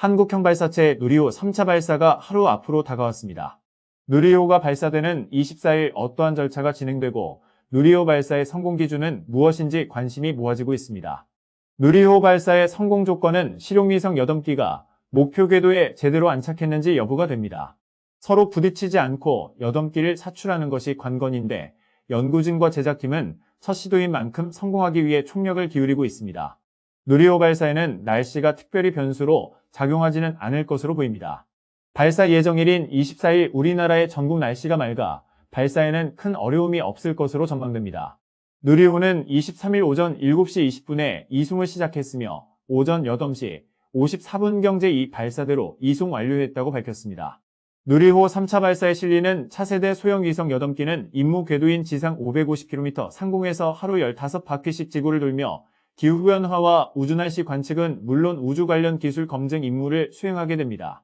한국형 발사체 누리호 3차 발사가 하루 앞으로 다가왔습니다. 누리호가 발사되는 24일 어떠한 절차가 진행되고 누리호 발사의 성공 기준은 무엇인지 관심이 모아지고 있습니다. 누리호 발사의 성공 조건은 실용위성 8기가 목표 궤도에 제대로 안착했는지 여부가 됩니다. 서로 부딪히지 않고 8기를 사출하는 것이 관건인데 연구진과 제작팀은 첫 시도인 만큼 성공하기 위해 총력을 기울이고 있습니다. 누리호 발사에는 날씨가 특별히 변수로 작용하지는 않을 것으로 보입니다. 발사 예정일인 24일 우리나라의 전국 날씨가 맑아 발사에는 큰 어려움이 없을 것으로 전망됩니다. 누리호는 23일 오전 7시 20분에 이송을 시작했으며 오전 8시 54분경제 이 발사대로 이송 완료했다고 밝혔습니다. 누리호 3차 발사에 실리는 차세대 소형 위성 8기는 임무 궤도인 지상 550km 상공에서 하루 15바퀴씩 지구를 돌며 기후변화와 우주날씨 관측은 물론 우주 관련 기술 검증 임무를 수행하게 됩니다.